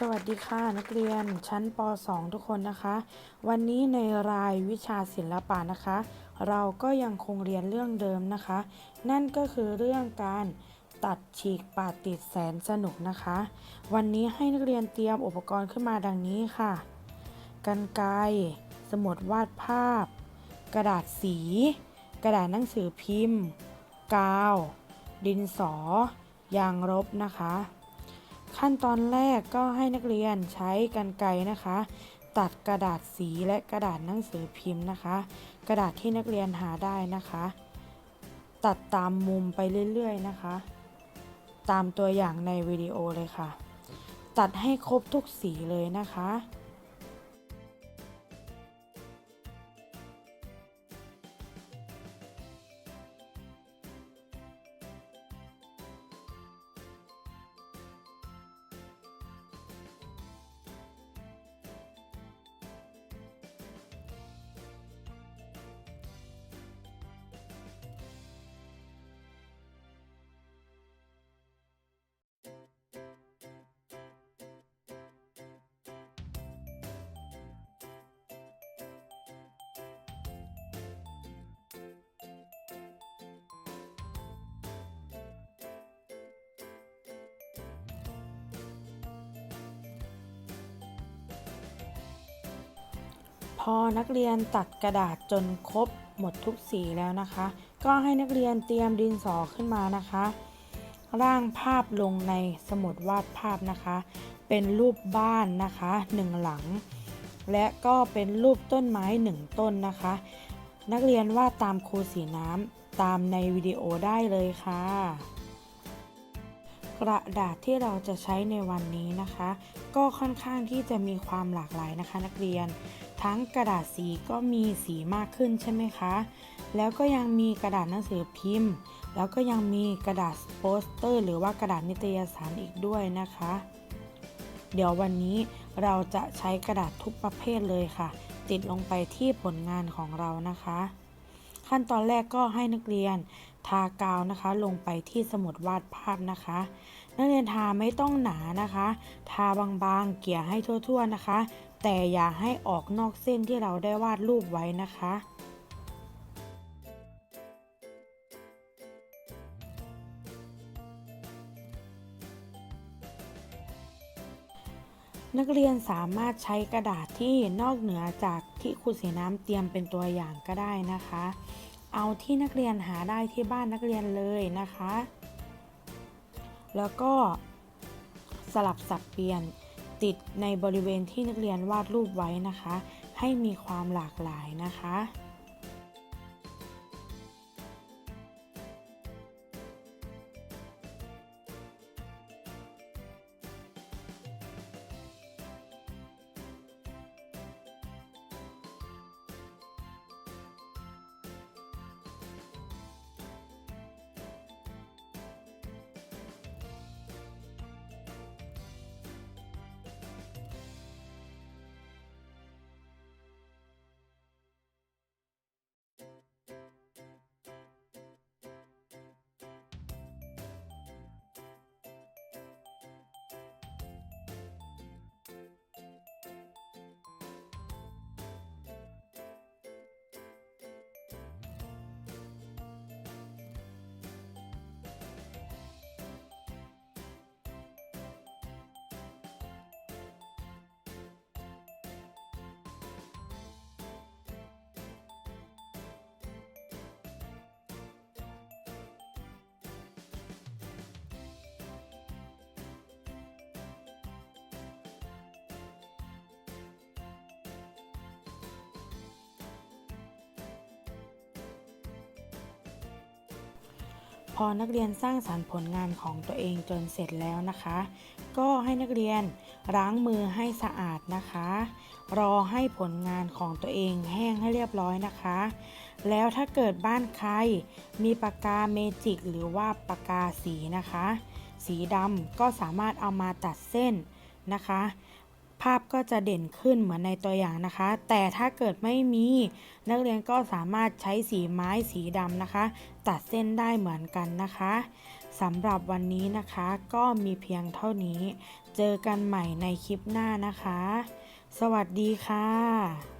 สวัสดีค่ะนักเรียนชั้นป .2 ทุกคนนะคะ วันนี้ในรายวิชาศิลปะนะคะ เราก็ยังคงเรียนเรื่องเดิมนะคะ นั่นก็คือเรื่องการตัดฉีกปาดติดแสนสนุกนะคะ วันนี้ให้นักเรียนเตรียมอุปกรณ์ขึ้นมาดังนี้ค่ะกันไกรสมุดวาดภาพ กระดาษสี กระดาษหนังสือพิมพ์ กาว ดินสอ ยางลบนะคะ ขั้นตอนแรกก็ให้นักเรียนใช้กรรไกรนะคะ ตัดกระดาษสีและกระดาษหนังสือพิมพ์นะคะ กระดาษที่นักเรียนหาได้นะคะ ตัดตามมุมไปเรื่อยๆนะคะ ตามตัวอย่างในวิดีโอเลยค่ะ ตัดให้ครบทุกสีเลยนะคะ อนักเรียนตัดกระดาษจนครบหมดทุกสีแล้วนะคะ ก็ให้นักเรียนเตรียมดินสอขึ้นมานะคะ ร่างภาพลงในสมุดวาดภาพนะคะ เป็นรูปบ้านนะคะหนึ่งหลัง และก็เป็นรูปต้นไม้หนึ่งต้นนะคะ นักเรียนวาดตามครูสีน้ำตามในวิดีโอได้เลยค่ะ กระดาษที่เราจะใช้ในวันนี้นะคะ ก็ค่อนข้างที่จะมีความหลากหลายนะคะ นักเรียน ทั้งกระดาษสีก็มีสีมากขึ้นใช่ไหมคะ แล้วก็ยังมีกระดาษหนังสือพิมพ์ แล้วก็ยังมีกระดาษโปสเตอร์ หรือว่ากระดาษนิตยสารอีกด้วยนะคะ เดี๋ยววันนี้เราจะใช้กระดาษทุกประเภทเลยค่ะ ติดลงไปที่ผลงานของเรานะคะ ขั้นตอนแรกก็ให้นักเรียนทากาวนะคะ ลงไปที่สมุดวาดภาพนะคะ นักเรียนทาไม่ต้องหนานะคะ ทาบางๆ เกี่ยให้ทั่วๆนะคะ แต่อย่าให้ออกนอกเส้นที่เราได้วาดรูปไว้นะคะ นักเรียนสามารถใช้กระดาษที่นอกเหนือจากที่ครูสีน้ำเตรียมเป็นตัวอย่างก็ได้นะคะ เอาที่นักเรียนหาได้ที่บ้านนักเรียนเลยนะคะ แล้วก็สลับสับเปลี่ยน ติดในบริเวณที่นักเรียนวาดรูปไว้นะคะ ให้มีความหลากหลายนะคะ พอนักเรียนสร้างสารรค์ผลงานของตัวเองจนเสร็จแล้วนะคะ ก็ให้นักเรียนล้างมือให้สะอาดนะคะ รอให้ผลงานของตัวเองแห้งให้เรียบร้อยนะคะ แล้วถ้าเกิดบ้านใครมีปากกาเมจิกหรือว่าปากกาสีนะคะ สีดำก็สามารถเอามาตัดเส้นนะคะ ภาพก็จะเด่นขึ้นเหมือนในตัวอย่างนะคะ แต่ถ้าเกิดไม่มีนักเรียนก็สามารถใช้สีไม้สีดำนะคะ ตัดเส้นได้เหมือนกันนะคะสำหรับวันนี้นะคะก็มีเพียงเท่านี้ เจอกันใหม่ในคลิปหน้านะคะ สวัสดีค่ะ